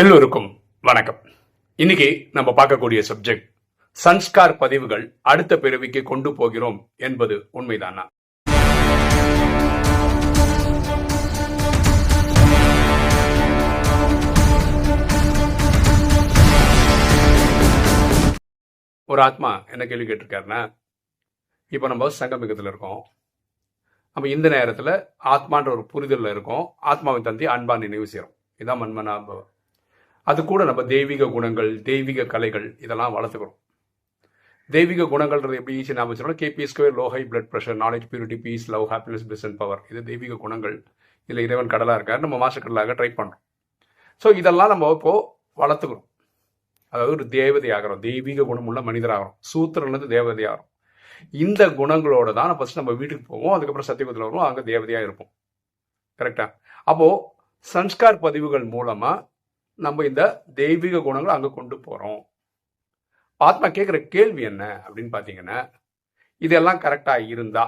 எல்லோருக்கும் வணக்கம். இன்னைக்கு நம்ம பார்க்கக்கூடிய சப்ஜெக்ட் சன்ஸ்கார் பதிவுகள் அடுத்த பிறவிக்கு கொண்டு போகிறோம் என்பது உண்மைதானா? ஒரு ஆத்மா என்ன கேள்வி கேட்டிருக்காருன்னா இப்போ நம்ம சங்கமிகத்தில் இருக்கோம். நம்ம இந்த நேரத்தில் ஆத்மான்ற ஒரு புரிதலில் இருக்கோம். ஆத்மாவின் தந்தி அன்பா நினைவு செய்கிறோம் இதான் மன்மனாபவம். அது கூட நம்ம தெய்வீக குணங்கள் தெய்வீக கலைகள் இதெல்லாம் வளர்த்துக்கிறோம் தெய்வீக குணங்கள்ன்றது எப்படி ஈஸி ஞாபகம் வச்சுக்கணும் KP square low high blood pressure knowledge purity peace love happiness bliss and power இது தெய்வீக குணங்கள். இதில் இறைவன் கடலாக இருக்கார். நம்ம மாஸ்டர் கடலாக ட்ரை பண்ணுறோம் ஸோ இதெல்லாம் நம்ம இப்போது வளர்த்துக்கிறோம் அதாவது ஒரு தேவதை ஆகிறோம். தெய்வீக குணம் உள்ள மனிதராகிறோம். சூத்திரன்லேருந்து தேவதை ஆகிறோம். இந்த குணங்களோட தான் ஃபஸ்ட்டு நம்ம வீட்டுக்கு போவோம். அதுக்கப்புறம் சத்தியகுத்தில் வருவோம். அங்கே தேவதையாக இருப்போம். கரெக்டா அப்போது சன்ஸ்கார் பதிவுகள் மூலமாக நம்ம இந்த தெய்வீக குணங்களை அங்கே கொண்டு போகிறோம் ஆத்மா கேட்குற கேள்வி என்ன அப்படின்னு பார்த்தீங்கன்னா இதெல்லாம் கரெக்டாக இருந்தா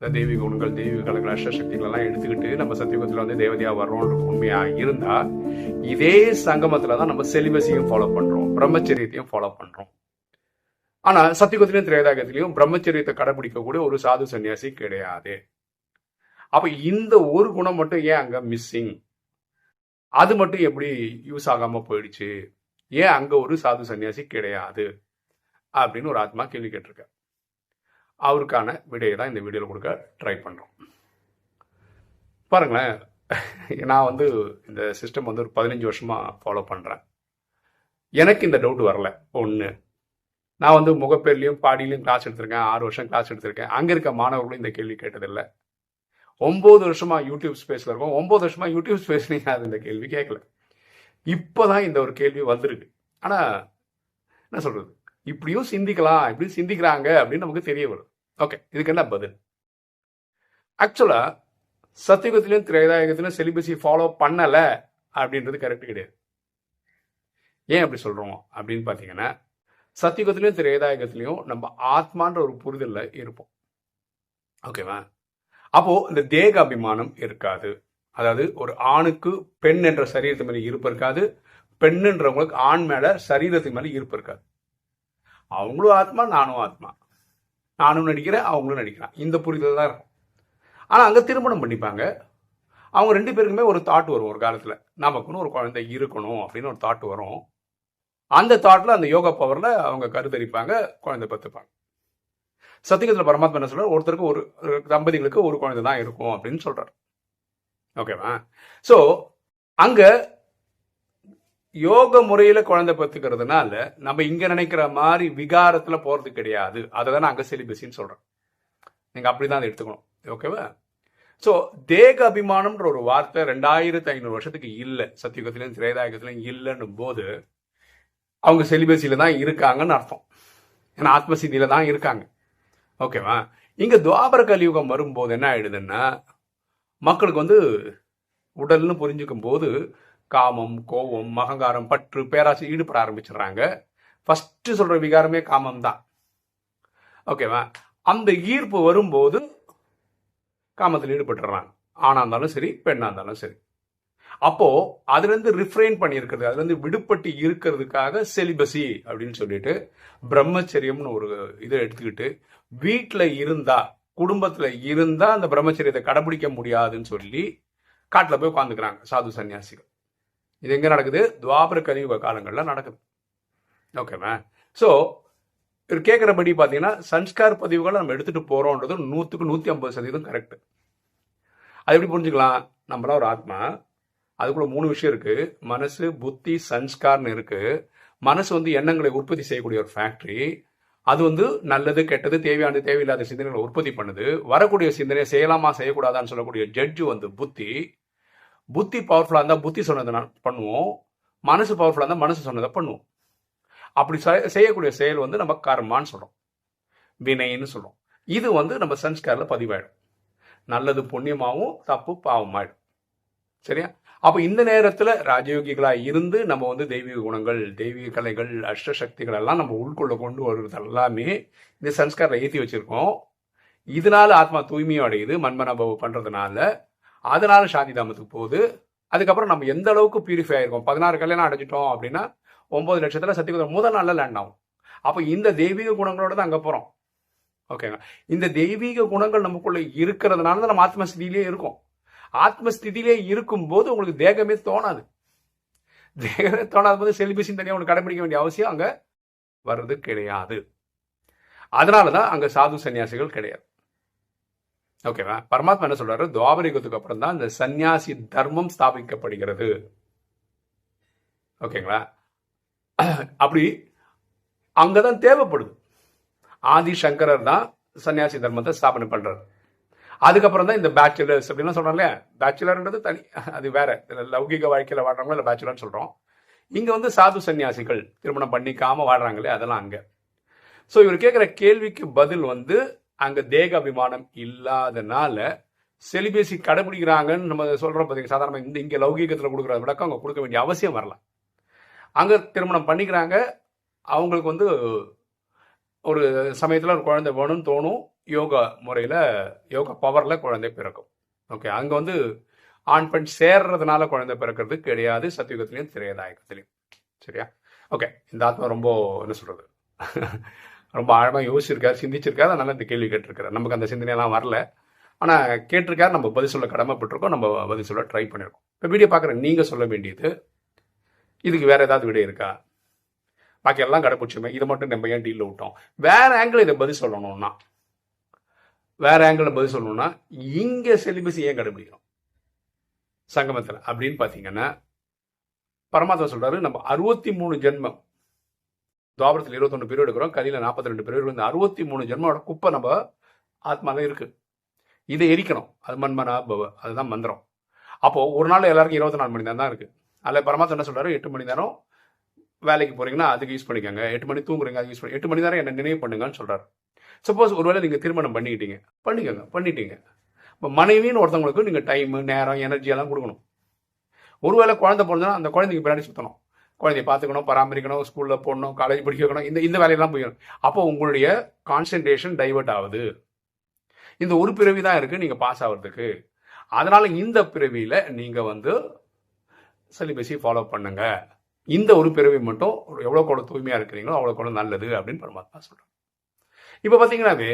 இந்த தெய்வீக குணங்கள் தெய்வீக கலங்கள் அஷ்டசக்திகளெல்லாம் சக்திகள் எல்லாம் எடுத்துக்கிட்டு நம்ம சத்தியுகத்தில் வந்து தேவதையாக வர்றோம்ன்ற உண்மையாக இருந்தா இதே சங்கமத்தில் தான் நம்ம செலிபஸையும் ஃபாலோ பண்ணுறோம் பிரம்மச்சரியத்தையும் ஃபாலோ பண்ணுறோம் ஆனால் சத்தியுகத்திலையும் திரேதாகத்திலையும் பிரம்மச்சரியத்தை கடைபிடிக்கக்கூடிய ஒரு சாது சன்னியாசி கிடையாது. அப்போ இந்த ஒரு குணம் மட்டும் ஏன் அங்கே மிஸ்ஸிங் அது மட்டும் எப்படி யூஸ் ஆகாம போயிடுச்சு? ஏன் அங்க ஒரு சாது சன்னியாசி கிடையாது? அப்படின்னு ஒரு ஆத்மா கேள்வி கேட்டிருக்க அவருக்கான விடையை தான் இந்த வீடியோவில் கொடுக்க ட்ரை பண்ணுறோம் பாருங்களேன் நான் வந்து இந்த சிஸ்டம் வந்து ஒரு பதினஞ்சு வருஷமாக ஃபாலோ பண்ணுறேன் எனக்கு இந்த டவுட் வரல. ஒன்று நான் வந்து முகப்பேர்லையும் பாடியிலையும் கிளாஸ் எடுத்திருக்கேன் ஆறு வருஷம் கிளாஸ் எடுத்திருக்கேன். அங்கே இருக்க மாணவர்களும் இந்த கேள்வி கேட்டதில்லை. ஒம்பது வருஷமா யூடியூப் ஸ்பேஸ்ல இருக்கோம். ஒன்பது வருஷமா யூடியூப் ஸ்பேஸ்லையும் அது இந்த கேள்வி கேட்கல? இப்போதான் இந்த ஒரு கேள்வி வந்திருக்கு. ஆனா என்ன சொல்றது? இப்படியும் சிந்திக்கலாம் இப்படியும் சிந்திக்கிறாங்க அப்படின்னு நமக்கு தெரிய வரும். ஓகே இதுக்கு என்ன பதில்? ஆக்சுவலா சத்தியுகத்திலையும் திரேதாயுகத்திலும் செலிபஸி ஃபாலோ பண்ணலை அப்படின்றது கரெக்ட் கிடையாது. ஏன் அப்படி சொல்றோம் அப்படின்னு பார்த்தீங்கன்னா சத்தியுகத்திலையும் திரைதாயகத்திலையும் நம்ம ஆத்மான்ற ஒரு புரிதலில் இருப்போம். ஓகேவா அப்போ இந்த தேக அபிமானம் இருக்காது. அதாவது ஒரு ஆணுக்கு பெண் என்ற சரீரத்து மேலே இருப்பு இருக்காது. பெண்ணுன்றவங்களுக்கு ஆண் மேல சரீரத்துக்கு மேலே இருப்பு இருக்காது. அவங்களும் ஆத்மா நானும் ஆத்மா. நானும் நடிக்கிறேன் அவங்களும் நடிக்கிறான் இந்த புரிதல் தான் இருக்கும். ஆனால் அங்கே திருமணம் பண்ணிப்பாங்க. அவங்க ரெண்டு பேருக்குமே ஒரு தாட் வரும் ஒரு காலத்தில். நமக்குன்னு ஒரு குழந்தை இருக்கணும் அப்படின்னு ஒரு தாட் வரும். அந்த தாட்டில் அந்த யோகா பவரில் அவங்க கருத்தரிப்பாங்க குழந்தை பத்துப்பாங்க சத்தியகத்தில் பரமாத்மா என்ன சொல்றாரு? ஒருத்தருக்கு ஒரு ஒரு தம்பதிகளுக்கு ஒரு குழந்தை தான் இருக்கும் அப்படின்னு சொல்றாரு. ஓகேவா ஸோ அங்க யோக முறையில குழந்தை பெற்றுக்கிறதுனால நம்ம இங்க நினைக்கிற மாதிரி விகாரத்துல போறது கிடையாது. அதை தான் அங்க செலிபஸின்னு சொல்றோம் நீங்க அப்படிதான் அதை எடுத்துக்கணும். ஓகேவா ஸோ தேக அபிமானம்ன்ற ஒரு வார்த்தை ரெண்டாயிரத்தி ஐநூறு வருஷத்துக்கு இல்லை. சத்தியுகத்திலையும் திரேதாயுகத்திலையும் இல்லைன்னும் போது அவங்க செலிபஸில தான் இருக்காங்கன்னு அர்த்தம். ஏன்னா ஆத்மசிதியில தான் இருக்காங்க. ஓகேவா இங்கே துவாபர கலியுகம் வரும்போது என்ன ஆயிடுதுன்னா மக்களுக்கு வந்து உடல்னு புரிஞ்சுக்கும் போது காமம் கோபம் மகங்காரம் பற்று பேராசி ஈடுபட ஆரம்பிச்சிடுறாங்க. ஃபஸ்ட்டு சொல்கிற விகாரமே காமம் தான். ஓகேவா அந்த ஈர்ப்பு வரும்போது காமத்தில் ஈடுபட்டுறாங்க. ஆணாக இருந்தாலும் சரி பெண்ணாக இருந்தாலும் சரி. அப்போது அதுலேருந்து ரிஃப்ரைன் பண்ணியிருக்கிறது அதுலேருந்து விடுபட்டு இருக்கிறதுக்காக செலிபசி அப்படின்னு சொல்லிட்டு பிரம்மச்சரியம்னு ஒரு இதை எடுத்துக்கிட்டு வீட்டில் இருந்தா குடும்பத்தில் இருந்தா அந்த பிரம்மச்சரியத்தை கடைபிடிக்க முடியாதுன்னு சொல்லி காட்டில் போய் உட்காந்துக்கிறாங்க சாது சன்னியாசிகள். இது எங்கே நடக்குது? துவாபர கலியுக காலங்களில் நடக்குது. ஓகேவா ஸோ கேட்குறபடி பார்த்தீங்கன்னா சன்ஸ்கார் பதிவுகளை நம்ம எடுத்துகிட்டு போகிறோன்றது நூற்றுக்கு நூற்றி ஐம்பது சதவீதம் கரெக்டு அது எப்படி புரிஞ்சுக்கலாம்? நம்மளாம் ஒரு ஆத்மா. அதுக்குள்ள மூணு விஷயம் இருக்குது மனசு புத்தி சன்ஸ்கார்னு இருக்குது மனசு வந்து எண்ணங்களை உற்பத்தி செய்யக்கூடிய ஒரு ஃபேக்ட்ரி அது வந்து நல்லது கெட்டது தேவையானது தேவையில்லாத சிந்தனைகளை உற்பத்தி பண்ணுது. வரக்கூடிய சிந்தனை செய்யலாமா செய்யக்கூடாதான்னு சொல்லக்கூடிய ஜட்ஜு வந்து புத்தி. புத்தி பவர்ஃபுல்லாக இருந்தால் புத்தி சொன்னதை நான் பண்ணுவோம். மனசு பவர்ஃபுல்லாக இருந்தால் மனசு சொன்னதை பண்ணுவோம். அப்படி செ- செய்யக்கூடிய செயல் வந்து நம்ம கர்மான்னு சொல்கிறோம் வினைன்னு சொல்கிறோம் இது வந்து நம்ம சன்ஸ்காரில் பதிவாயிடும். நல்லது புண்ணியமாகவும் தப்பு பாவமாயிடும். சரியா? அப்போ இந்த நேரத்தில் ராஜயோகிகளாக இருந்து நம்ம வந்து தெய்வீக குணங்கள் தெய்வீக கலைகள் அஷ்ட சக்திகள் எல்லாம் நம்ம உள்கொள்ள கொண்டு வருவது எல்லாமே இந்த சன்ஸ்காரில் ஏற்றி வச்சுருக்கோம். இதனால ஆத்மா தூய்மையும் அடையுது மண்மனபவு பண்ணுறதுனால அதனால சாந்தி தாமத்துக்கு போகுது. அதுக்கப்புறம் நம்ம எந்த அளவுக்கு பியூரிஃபை ஆயிருக்கோம்? பதினாறு கல்யாணம் அடைஞ்சிட்டோம் அப்படின்னா ஒம்பது லட்சத்தில் சத்தியகுதிரை முதல் நாளில் லேண்ட் ஆகும். அப்போ இந்த தெய்வீக குணங்களோட தான் அங்கே போகிறோம் ஓகேங்க இந்த தெய்வீக குணங்கள் நமக்குள்ள இருக்கிறதுனால தான் நம்ம ஆத்மஸ்திதியிலே இருக்கோம். ஆத்மஸ்திதியிலே இருக்கும்போது உங்களுக்கு தேகமே தோணாது. தேகமே தோணாத போது செலிபஸின் தனியாக உங்களுக்கு கடைபிடிக்க வேண்டிய அவசியம் அங்கே வர்றது கிடையாது. அதனால தான் அங்கே சாது சன்னியாசிகள் கிடையாது. ஓகேவா பரமாத்மா என்ன சொல்றாரு? துவாபரிகத்துக்கு அப்புறம் தான் இந்த சந்நியாசி தர்மம் ஸ்தாபிக்கப்படுகிறது. ஓகேங்களா அப்படி அங்கதான் தேவைப்படுது. ஆதி சங்கரர் தான் சன்னியாசி தர்மத்தை ஸ்தாபனை பண்றாரு. அதுக்கப்புறம் தான் இந்த பேச்சுலர்ஸ் அப்படின்னு சொல்றோம் இல்லையா பேச்சுலர்ன்றது தனி அது வேற. லௌகிக வாழ்க்கையில் வாழ்றவங்க இல்லை பேச்சுலர்னு சொல்கிறோம் இங்கே வந்து சாது சன்னியாசிகள் திருமணம் பண்ணிக்காமல் வாழ்றாங்களே அதெல்லாம் அங்கே. ஸோ இவர் கேட்குற கேள்விக்கு பதில் வந்து அங்கே தேக அபிமானம் இல்லாதனால செலிபேசி கடைபிடிக்கிறாங்கன்னு நம்ம சொல்கிறோம் பார்த்தீங்க சாதாரண இந்த இங்கே லௌகீகத்தில் கொடுக்குற விளக்கம் அங்கே கொடுக்க வேண்டிய அவசியம் வரல. அங்கே திருமணம் பண்ணிக்கிறாங்க. அவங்களுக்கு வந்து ஒரு சமயத்தில் ஒரு குழந்தை வேணும்னு தோணும். யோகா முறையில் யோகா பவரில் குழந்தை பிறக்கும். ஓகே அங்கே வந்து ஆண் பெண் சேர்றதுனால குழந்தை பிறக்கிறது கிடையாது சத்தியுகத்திலையும் திரையதாயகத்திலையும் சரியா? ஓகே இந்த ஆத்மா ரொம்ப என்ன சொல்கிறது ரொம்ப ஆழமாக யோசிச்சிருக்காரு சிந்திச்சிருக்காரு அதனால இந்த கேள்வி கேட்டிருக்காரு நமக்கு அந்த சிந்தனையெல்லாம் வரல. ஆனால் கேட்டிருக்காரு நம்ம பதில் சொல்ல கடமைப்பட்டிருக்கோம் நம்ம பதில் சொல்ல ட்ரை பண்ணியிருக்கோம் இப்போ வீடியோ பார்க்குற நீங்கள் சொல்ல வேண்டியது இதுக்கு வேறு ஏதாவது விடை இருக்கா? பாக்கி எல்லாம் கடைப்பிடிச்சுமே இதை மட்டும் நம்ம ஏன் டீலில் விட்டோம்? வேறு ஆங்கிள் இதை பதில் சொல்லணும்னா வேற ஆங்கிள் பதில் சொல்லணும்னா இங்க செலிபஸி ஏன் கடைபிடிக்கிறோம் சங்கமத்தில் அப்படின்னு பார்த்தீங்கன்னா பரமாத்மா சொல்றாரு நம்ம அறுபத்தி மூணு ஜென்மம் துவாபரத்தில் இருபத்தொன்று பேர் எடுக்கிறோம் கலியில் நாற்பத்தி ரெண்டு பேர் இந்த அறுபத்தி மூணு ஜென்மோட குப்பை நம்ம ஆத்மாவில் இருக்கு. இதை எரிக்கணும். அது மண்மனா பவ அதுதான் மந்திரம். அப்போ ஒரு நாள் எல்லாருக்கும் இருபத்தி நாலு மணி நேரம் தான் இருக்கு. அதில் பரமாத்மா என்ன சொல்றாரு? எட்டு மணி நேரம் வேலைக்கு போறீங்கன்னா அதுக்கு யூஸ் பண்ணிக்கோங்க. எட்டு மணி தூங்குறீங்க அதுக்கு யூஸ் பண்ணி எட்டு மணி நேரம் என்ன நினைவு பண்ணுங்கன்னு சொல்றாரு. சப்போஸ் ஒருவேளை நீங்கள் திருமணம் பண்ணிக்கிட்டீங்க. பண்ணிக்கோங்க பண்ணிட்டீங்க. இப்போ மனைவின்னு ஒருத்தவங்களுக்கு நீங்கள் டைம் நேரம் எனர்ஜி எல்லாம் கொடுக்கணும். ஒருவேளை குழந்தை பிறந்தனா அந்த குழந்தைக்கு பின்னாடி சுற்றணும் குழந்தைய பார்த்துக்கணும் பராமரிக்கணும் ஸ்கூலில் போடணும் காலேஜ் படிக்க வைக்கணும் இந்த இந்த வேலையெல்லாம் போயிடும் அப்போ உங்களுடைய கான்சென்ட்ரேஷன் டைவர்ட் ஆகுது. இந்த ஒரு பிறவி தான் இருக்குது நீங்கள் பாஸ் ஆகிறதுக்கு. அதனால் இந்த பிறவியில் நீங்கள் வந்து செலிபஸி ஃபாலோ பண்ணுங்க. இந்த ஒரு பிறவி மட்டும் எவ்வளோ கூட தூய்மையாக இருக்கிறீங்களோ அவ்வளோ கூட நல்லது அப்படின்னு பரமாத்மா சொல்கிறேன் இப்போ பார்த்தீங்கன்னாவே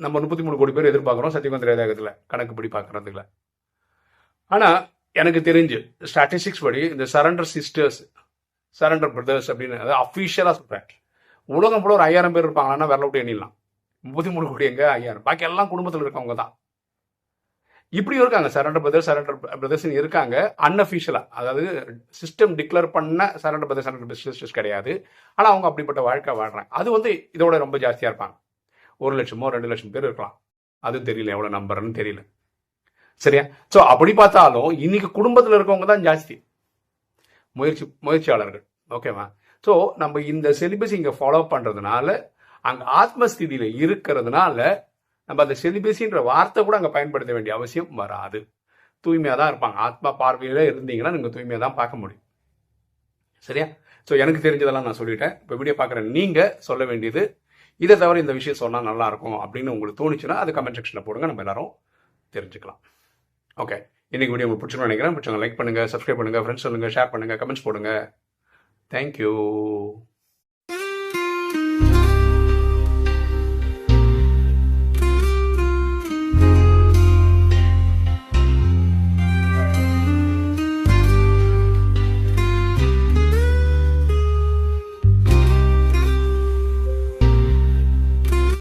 நம்ம முப்பத்தி மூணு கோடி பேர் எதிர்பார்க்குறோம் சத்தியகுந்த ரேதாகத்தில் கணக்குப்படி பார்க்குறதுல ஆனால் எனக்கு தெரிஞ்சு ஸ்டாட்டிஸ்டிக்ஸ் படி இந்த சரண்டர் சிஸ்டர்ஸ் சரண்டர் பிரதர்ஸ் அப்படின்னு அதாவது அஃபீஷியலாக சொல்கிறேன் உலகம் போல ஒரு ஐயாயிரம் பேர் இருப்பாங்கன்னா விரல விட்டு எண்ணிடலாம். முப்பத்தி மூணு கோடி எங்க? ஐயாயிரம். பாக்கி எல்லாம் குடும்பத்தில் இருக்கவங்க தான். இப்படியும் இருக்காங்க. சரண்டர் பிரதர்ஸ் சரண்டர் பிரதர்ஸ் இருக்காங்க. அன்அஃபிஷியலாக அதாவது சிஸ்டம் டிக்ளேர் பண்ண சரண்டர் பிரதர்ஸ் சரண்டர் சிஸ்டர்ஸ் கிடையாது. ஆனால் அவங்க அப்படிப்பட்ட வாழ்க்கை வாழ்றாங்க. அது வந்து இதோட ரொம்ப ஜாஸ்தியாக இருப்பாங்க. ஒரு லட்சமோ ரெண்டு லட்சம் பேர் இருக்கலாம். அது தெரியல எவ்வளோ நம்பர்னு தெரியல. சரியா? ஸோ அப்படி பார்த்தாலும் இன்னைக்கு குடும்பத்தில் இருக்கவங்க தான் ஜாஸ்தி. முயற்சி முயற்சியாளர்கள். ஓகேவா ஸோ நம்ம இந்த சிலிபஸ் இங்கே ஃபாலோ பண்ணுறதுனால அங்கே ஆத்மஸ்திதியில் இருக்கிறதுனால நம்ம அந்த செலிபஸின்ற வார்த்தை கூட அங்கே பயன்படுத்த வேண்டிய அவசியம் வராது. தூய்மையாக தான் இருப்பாங்க. ஆத்மா பார்வையில் இருந்தீங்கன்னா நீங்கள் தூய்மையாக தான் பார்க்க முடியும். சரியா? ஸோ எனக்கு தெரிஞ்சதெல்லாம் நான் சொல்லிட்டேன். இப்போ வீடியோ பார்க்குற நீங்கள் சொல்ல வேண்டியது இதை தவிர இந்த விஷயம் சொன்னால் நல்லாயிருக்கும் அப்படின்னு உங்களுக்கு தோணுச்சுன்னா அது கமெண்ட் செக்ஷனில் போடுங்க. நம்ம எல்லாரும் தெரிஞ்சுக்கலாம். ஓகே இன்னைக்கு வீடியோ உங்களுக்கு பிடிச்சிருன்னு நினைக்கிறேன். பிடிச்சவங்க லைக் பண்ணுங்கள் சப்ஸ்கிரைப் பண்ணுங்கள் ஃப்ரெண்ட்ஸ் சொல்லுங்கள் ஷேர் பண்ணுங்கள் கமெண்ட்ஸ் போடுங்க. தேங்க்யூ